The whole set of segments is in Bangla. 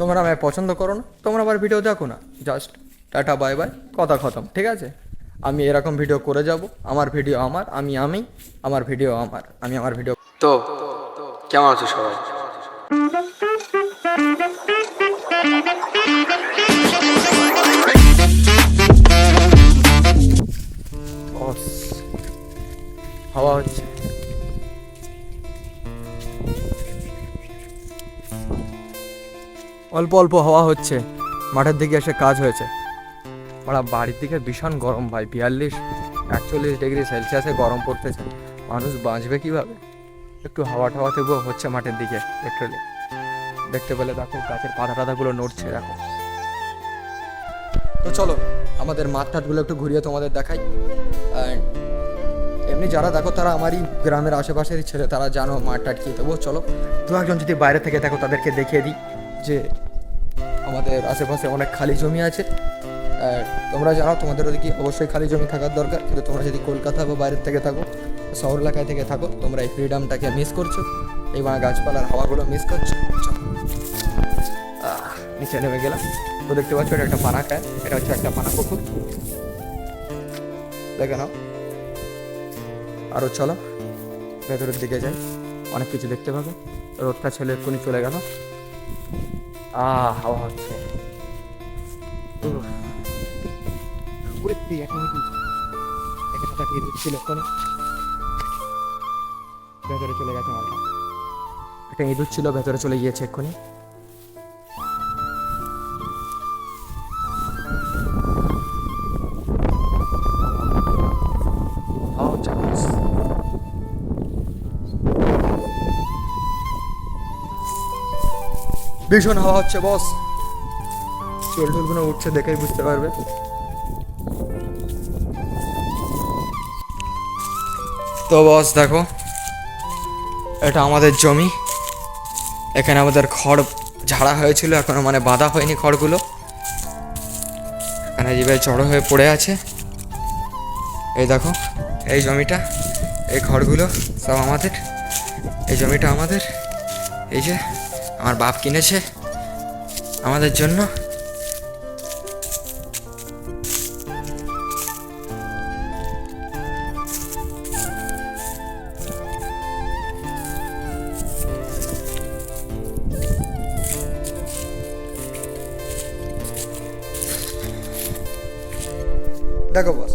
তোমরা আমায় পছন্দ করো না তোমরা আবার ভিডিও দেখো না। জাস্ট টাটা বাই বাই কথা খতম ঠিক আছে? আমি এরকম ভিডিও করে যাব আমার ভিডিও আমার আমি আমি আমার ভিডিও আমার আমি আমার ভিডিও তো কেমন আছো সবাই? হাওয়া হচ্ছে। অল্প অল্প হাওয়া হচ্ছে। মাঠের দিকে এসে কাজ হয়েছে। ওরা বাড়ির দিকে ভীষণ গরম ভাই, বিয়াল্লিশ, একচল্লিশ ডিগ্রি সেলসিয়াসে গরম পড়তেছে। মানুষ বাঁচবে কীভাবে? একটু হাওয়া টাওয়া তবুও হচ্ছে মাঠের দিকে পেট্রোলে দেখতে পেলে দেখো গাছের পাতা টাতাগুলো নড়ছে, দেখো। তো চলো, আমাদের মাঠ টাটগুলো একটু ঘুরিয়ে তোমাদের দেখাই। এমনি যারা দেখো তারা আমারই গ্রামের আশেপাশেরই ছেলে, তারা জানো মাঠ টাট কি। তবুও চলো, দু একজন যদি বাইরে থেকে দেখো তাদেরকে দেখিয়ে দিই যে আমাদের আশেপাশে অনেক খালি জমি আছে। আর তোমরা জানো, তোমাদের ওদিকে অবশ্যই খালি জমি থাকার দরকার। কিন্তু তোমরা যদি কলকাতা বা বাইরের থেকে থাকো, শহর এলাকায় থেকে থাকো, তোমরা এই ফ্রিডামটাকে মিস করছ। এই মানে গাছপালার হাওয়াগুলো মিস করছ। নিচে নেমে গেলাম। তো দেখতে পাচ্ছ, এটা একটা পানা খায় এটা হচ্ছে একটা পানা পুকুর। দেখে নাও। আরও চলো, ভেতরের দিকে যাই। অনেক কিছু দেখতে পাবে। রোদটা ছেলে এক্ষুনি চলে গেল। আহ হাওয়া হচ্ছে ওরে তুই এক মিনিট ভেতরে চলে গেছে মালটা একটা ইঁদুর ছিল ভেতরে চলে গিয়েছে এক্ষুনি। ভীষণ হাওয়া হচ্ছে বস চুল টুলগুলো উঠছে দেখেই বুঝতে পারবে। তো বস দেখো এটা আমাদের জমি। এখানে আমাদের খড় ঝাড়া হয়েছিল এখনও মানে বাঁধা হয়নি খড়গুলো। এখানে যেভাবে জড়ো হয়ে পড়ে আছে। এই দেখো এই জমিটা এই খড়গুলো সব আমাদের। এই জমিটা আমাদের। এই যে আমার বাপ কিনেছে আমাদের জন্য। দেখো বস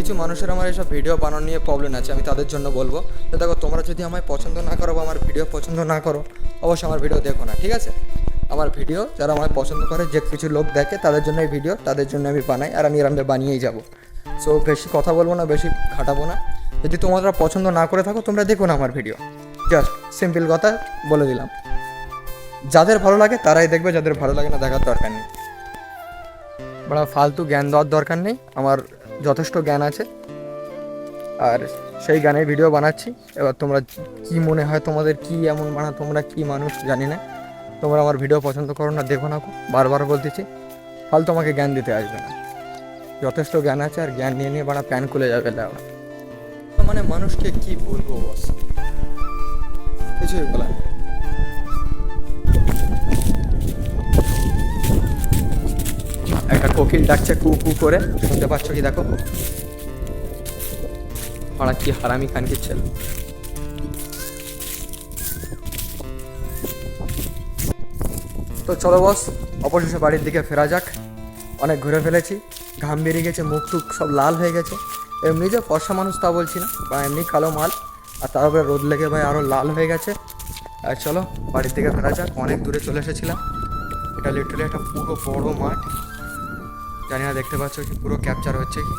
কিছু মানুষের আমার এসব ভিডিও বানানো নিয়ে প্রবলেম আছে, আমি তাদের জন্য বলব। তো দেখো, তোমরা যদি আমায় পছন্দ না করো বা আমার ভিডিও পছন্দ না করো, অবশ্যই আমার ভিডিও দেখো না, ঠিক আছে? আমার ভিডিও যারা আমায় পছন্দ করে, যে কিছু লোক দেখে, তাদের জন্য এই ভিডিও তাদের জন্য আমি বানাই আর আমি এরমভাবে বানিয়েই যাব। সো বেশি কথা বলব না, বেশি খাটাবো না। যদি তোমরা পছন্দ না করে থাকো, তোমরা দেখো না আমার ভিডিও জাস্ট সিম্পল কথা বলে দিলাম। যাদের ভালো লাগে, তারাই দেখবে, যাদের ভালো লাগে না, দেখার দরকার নেই। বড় ফালতু জ্ঞান দেওয়ার দরকার নেই। আমার যথেষ্ট জ্ঞান আছে। আর সেই গানের ভিডিও বানাচ্ছি। এবার তোমরা কি মনে হয় তোমাদের কি এমন বানা তোমরা কি মানুষ জানি না। তোমরা আমার ভিডিও পছন্দ করো না, দেখো না। বারবার বলতেছি। ফালতু তোমাকে জ্ঞান দিতে আসবে না। যথেষ্ট জ্ঞান আছে আর জ্ঞান নিয়ে নিয়ে বানা প্যান খুলে যাবে। মানে মানুষকে কি বলব বস? কিছুই বলার একটা কোকিল ডাকছে কু কু করে, শুনতে পাচ্ছ কি দেখো? ওরা কি হারামি খান কি ছেলে। তো চলো বস, অবশেষে বাড়ির দিকে ফেরা যাক। অনেক ঘুরে ফেলেছি, ঘাম বেরিয়ে গেছে, মুখ টুক সব লাল হয়ে গেছে। এমনি যে ফর্সা মানুষ তা বলছি না, বা এমনি কালো মাল, আর তার উপরে রোদ লেগে ভাই আরও লাল হয়ে গেছে। আর চলো, বাড়ির দিকে ফেরা যাক, অনেক দূরে চলে এসেছিলাম। এটা লিটারালি একটা পুরো বড় মাঠ। জানি না, দেখতে পাচ্ছ কি? পুরো ক্যাপচার হচ্ছে কি?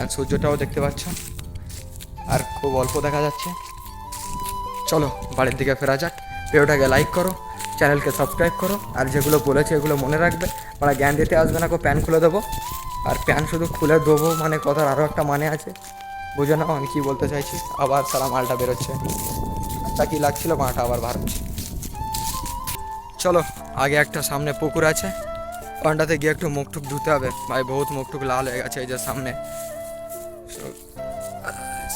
আর সূর্যটাও দেখতে পাচ্ছ। আর খুব অল্প দেখা যাচ্ছে। চলো, বাড়ির দিকে ফেরা যাক। ভিডিওটাকে লাইক করো চ্যানেলকে সাবস্ক্রাইব করো। আর যেগুলো বলেছে এগুলো মনে রাখবে। ওরা জ্ঞান দিতে আসবে না কো প্যান খুলে দেবো। আর প্যান শুধু খুলে দেবো মানে কথার আরও একটা মানে আছে। বুঝে নাও আমি কী বলতে চাইছি। আবার সারা মালটা বেরোচ্ছে। তা কি লাগছিল? মালটা আবার বার হচ্ছে। চলো। আগে একটা সামনে পুকুর আছে। ওখানটাতে গিয়ে একটু মুখ টুক ধুতে হবে। ভাই, বহুত মুখ টুক লাল হয়ে গেছে এই যে সামনে।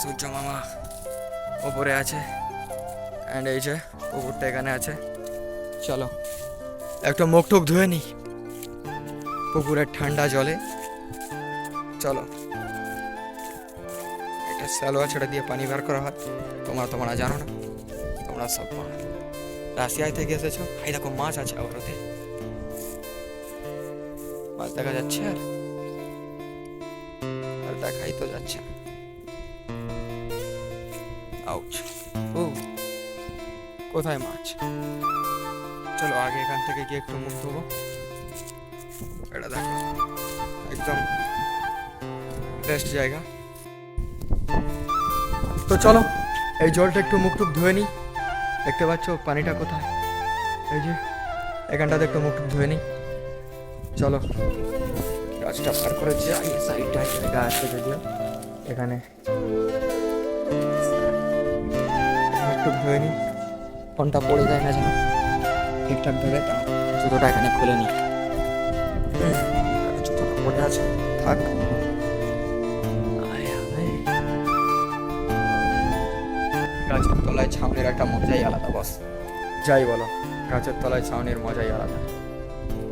সূর্য মামা ওপরে আছে। অ্যান্ড এই যে পুকুরটা এখানে আছে। চলো, একটু মুখ টুক ধুয়ে নি পুকুরের ঠান্ডা জলে। চলো। এটা স্যালোয়া ছেড়ে দিয়ে পানি বার করা হয়। তোমরা তোমরা জানো না। তোমরা সব। রাশিয়ায় থেকে এসেছ? এই দেখো, মাছ আছে আবার ওতে মাছ দেখা যাচ্ছে আর? আর দেখাই তো যাচ্ছে ও, কোথায় মাছ? চলো, আগে এখান থেকে গিয়ে একটু মুখ ধোবো। এটা দেখো, একদম বেস্ট জায়গা। তো চলো, এই জলটা একটু মুখ টুক ধুয়ে নিই। দেখতে পাচ্ছ পানিটা কোথায়? এই যে এখানটাতে একটু মুখ ধুয়ে নিই চলো। গাছটা পার করে যাই সাইডটা জায়গা আছে যদিও। এখানে। একটু ধুয়ে নিই ফোনটা পড়ে যায় না যেন। ঠিকঠাক ধরে জুতোটা এখানে খুলে নিই জুতোটা পড়ে আছে। থাক। গাছের তলায় ছাউনির একটা মজাই আলাদা বস। যাই বলো গাছের তলায় ছাউনির মজাই আলাদা।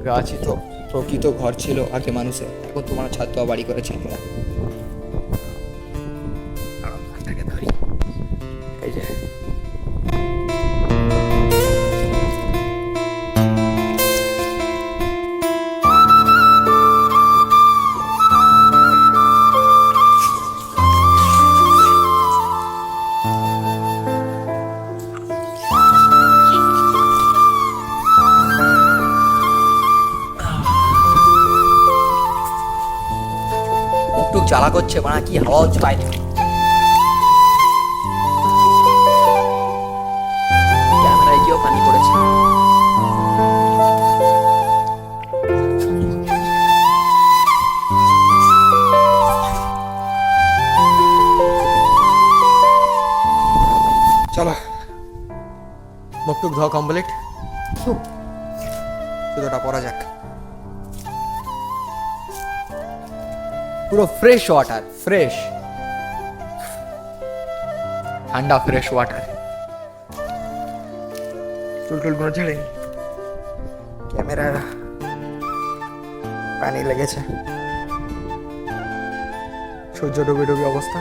গাছই তো প্রকৃত ঘর ছিল আগে মানুষের এখন তোমার ছাদ বাড়ি করেছে। আমরা জ্বালা করছে মানে কি হাওয়া হচ্ছে বাইরে ক্যামেরায় গিয়েও পানি পড়েছে। চলো। মুখ টুক ধোয়া কমপ্লিট জুতোটা পরা যাক। পুরো ফ্রেশ ওয়াটার ফ্রেশ ঠান্ডা ফ্রেশ ওয়াটার চুল টুলগুলো ঝেড়ে ক্যামেরা পানি লেগেছে। সূর্য ডুবে ডুবে অবস্থা।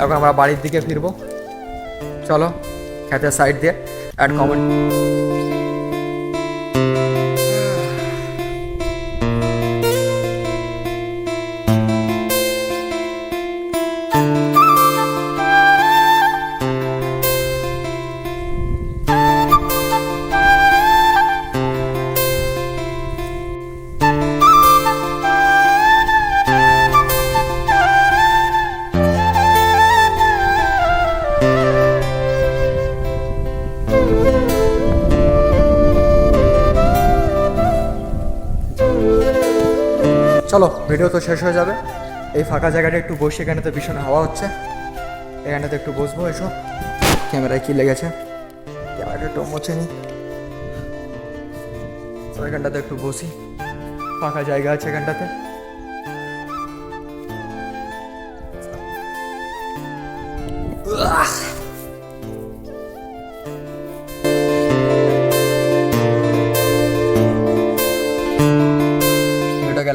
এখন আমরা বাড়ির দিকে ফিরবো। চলো খেতে সাইড দিয়ে অ্যাড কমেন্ট চলো ভিডিও তো শেষ হয়ে যাবে। এই ফাঁকা জায়গাটা একটু বসে, এখানেতে ভীষণ হাওয়া হচ্ছে। এখানটাতে একটু বসবো, এসো। ক্যামেরায় কি লেগেছে? ক্যামেরাটা একটু মোছে নি এখানটাতে একটু বসি। ফাঁকা জায়গা আছে এখানটাতে।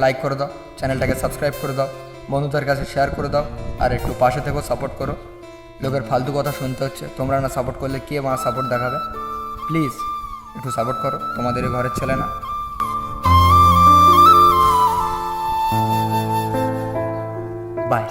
লাইক করে দাও চ্যানেলটাকে সাবস্ক্রাইব করে দাও, বন্ধুদের কাছে শেয়ার করে দাও, আর একটু পাশে থেকেও সাপোর্ট করো। লোকের ফালতু কথা শুনতে হচ্ছে, তোমরা না সাপোর্ট করলে কে মা সাপোর্ট দেখাবে? প্লিজ একটু সাপোর্ট করো তোমাদের ঘরের ছেলে না। বাই